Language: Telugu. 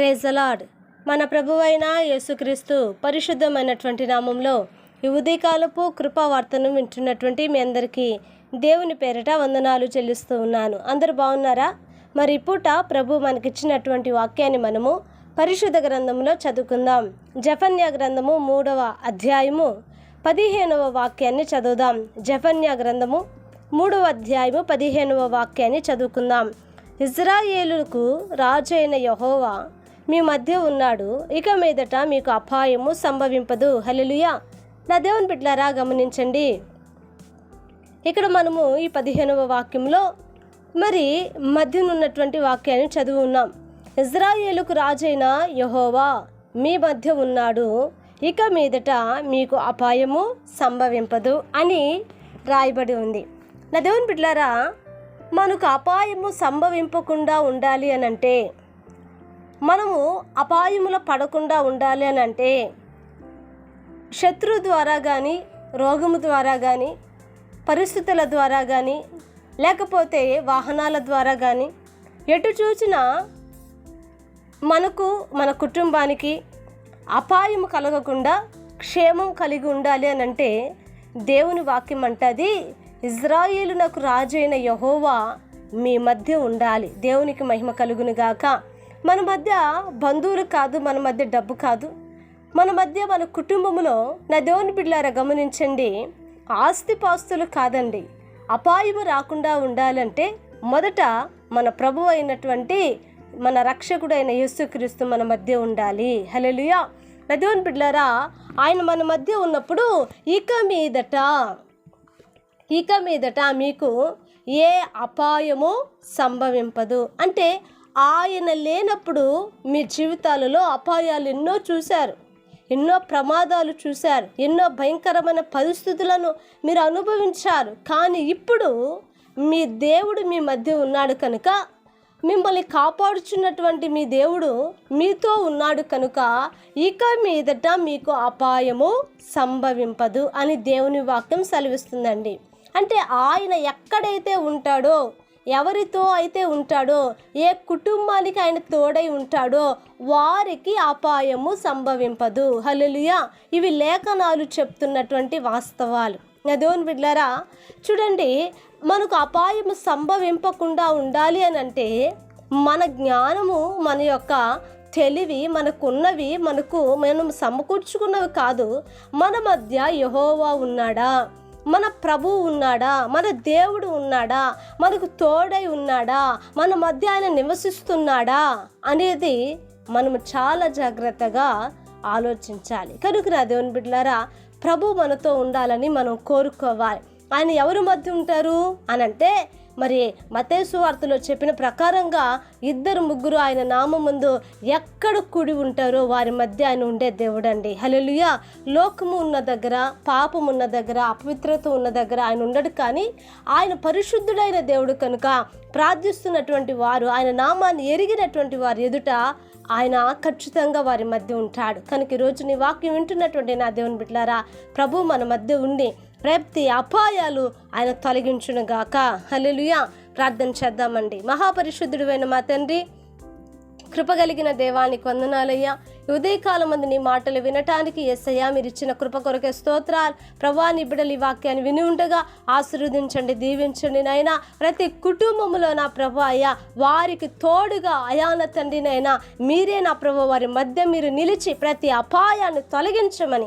ప్రేజలాడ్ మన ప్రభువైన యేసుక్రీస్తు పరిశుద్ధమైనటువంటి నామంలో ఈ ఉదయకాలపు కృపావార్తను వింటున్నటువంటి మీ అందరికీ దేవుని పేరిట వందనాలు చెల్లిస్తూ ఉన్నాను. అందరు బాగున్నారా? మరి పూట ప్రభు మనకిచ్చినటువంటి వాక్యాన్ని మనము పరిశుద్ధ గ్రంథంలో చదువుకుందాం. జఫన్య గ్రంథము మూడవ అధ్యాయము పదిహేనవ వాక్యాన్ని చదువుదాం. జఫన్య గ్రంథము మూడవ అధ్యాయము పదిహేనవ వాక్యాన్ని చదువుకుందాం. ఇజ్రాయేలుకు రాజైన యహోవా మీ మధ్య ఉన్నాడు. ఇక మీదట మీకు అపాయము సంభవింపదు. హలెలుయా నా దేవుని బిడ్డలారా గమనించండి. ఇక్కడ మనము ఈ పదిహేనవ వాక్యంలో మరి మధ్యనున్నటువంటి వాక్యాన్ని చదువు ఉన్నాం. ఇజ్రాయేలుకు రాజైన యహోవా మీ మధ్య ఉన్నాడు. ఇక మీదట మీకు అపాయము సంభవింపదు అని రాయబడి ఉంది. నా దేవుని బిడ్డలారా మనకు అపాయము సంభవింపకుండా ఉండాలి అని అంటే మనము అపాయముల పడకుండా ఉండాలి అని అంటే శత్రు ద్వారా కానీ రోగము ద్వారా కానీ పరిస్థితుల ద్వారా కానీ లేకపోతే వాహనాల ద్వారా కానీ ఎటు చూసినా మనకు మన కుటుంబానికి అపాయం కలగకుండా క్షేమం కలిగి ఉండాలి అని అంటే దేవుని వాక్యం అంటది ఇజ్రాయేలు నాకు రాజైన యహోవా మీ మధ్య ఉండాలి. దేవునికి మహిమ కలుగునుగాక గాక. మన మధ్య బంధువులు కాదు మన మధ్య డబ్బు కాదు. మన మధ్య మన కుటుంబంలో నా దేవుని బిడ్డారా గమనించండి ఆస్తిపాస్తులు కాదండి. అపాయము రాకుండా ఉండాలంటే మొదట మన ప్రభు అయినటువంటి మన రక్షకుడైన యేసుక్రీస్తు మన మధ్య ఉండాలి. హల్లెలూయా. నా దేవుని బిడ్డారా ఆయన మన మధ్య ఉన్నప్పుడు ఇక మీదట ఇక మీదట మీకు ఏ అపాయము సంభవింపదు. అంటే ఆయన లేనప్పుడు మీ జీవితాలలో అపాయాలు ఎన్నో చూశారు ఎన్నో ప్రమాదాలు చూశారు ఎన్నో భయంకరమైన పరిస్థితులను మీరు అనుభవించారు. కానీ ఇప్పుడు మీ దేవుడు మీ మధ్య ఉన్నాడు కనుక మిమ్మల్ని కాపాడుచున్నటువంటి మీ దేవుడు మీతో ఉన్నాడు కనుక ఇక మీదట మీకు అపాయము సంభవింపదు అని దేవుని వాక్యం సెలవిస్తుందండి. అంటే ఆయన ఎక్కడైతే ఉంటాడో ఎవరితో అయితే ఉంటాడో ఏ కుటుంబానికి ఆయన తోడై ఉంటాడో వారికి అపాయము సంభవింపదు. హలలుయా ఇవి లేఖనాలు చెప్తున్నటువంటి వాస్తవాలు. నా దేవుని చూడండి మనకు అపాయము సంభవింపకుండా ఉండాలి అని అంటే మన జ్ఞానము మన యొక్క తెలివి మనకున్నవి మనకు మనం సమకూర్చుకున్నవి కాదు మన మధ్య యహోవా ఉన్నాడా? మన ప్రభు ఉన్నాడా? మన దేవుడు ఉన్నాడా? మనకు తోడై ఉన్నాడా? మన మధ్య ఆయన నివసిస్తున్నాడా? అనేది మనము చాలా జాగ్రత్తగా ఆలోచించాలి. కనుక నా దేవుని బిడ్డలారా ప్రభు మనతో ఉండాలని మనం కోరుకోవాలి. ఆయన ఎవరి మధ్య ఉంటారు? అని అంటే మరి మతేసు వార్తలో చెప్పిన ప్రకారంగా ఇద్దరు ముగ్గురు ఆయన నామం ముందు ఎక్కడ కూడి ఉంటారో వారి మధ్య ఆయన ఉండే దేవుడండి. హలలుయ లోకము ఉన్న దగ్గర పాపం ఉన్న దగ్గర అపవిత్రత ఉన్న దగ్గర ఆయన ఉండడు కానీ ఆయన పరిశుద్ధుడైన దేవుడు కనుక ప్రార్థిస్తున్నటువంటి వారు ఆయన నామాన్ని ఎరిగినటువంటి వారు ఎదుట ఆయన ఖచ్చితంగా వారి మధ్య ఉంటాడు. కనుక ఈరోజు నీ వాక్యం వింటున్నటువంటి నా దేవుని బిడ్డలారా ప్రభు మన మధ్య ఉండి ప్రతి అపాయాలు ఆయన తొలగించును గాక హల్లెలూయా. ప్రార్థన చేద్దామండి. మహాపరిశుద్ధుడైన మా తండ్రి కృపగలిగిన దేవానికి వందనాలయ్యా. ఉదయకాలం మంది నీ మాటలు వినటానికి ఎస్సయ్యా మీరు ఇచ్చిన కృప కొరకే స్తోత్రాలు. ప్రభా బిడ్డలు ఈ వాక్యాన్ని విని ఉండగా ఆశీర్వదించండి దీవించండి నైనా ప్రతి కుటుంబంలో నా ప్రభు అయ్యా వారికి తోడుగా అయాన తండ్రినైనా మీరే నా ప్రభు వారి మధ్య మీరు నిలిచి ప్రతి అపాయాన్ని తొలగించమని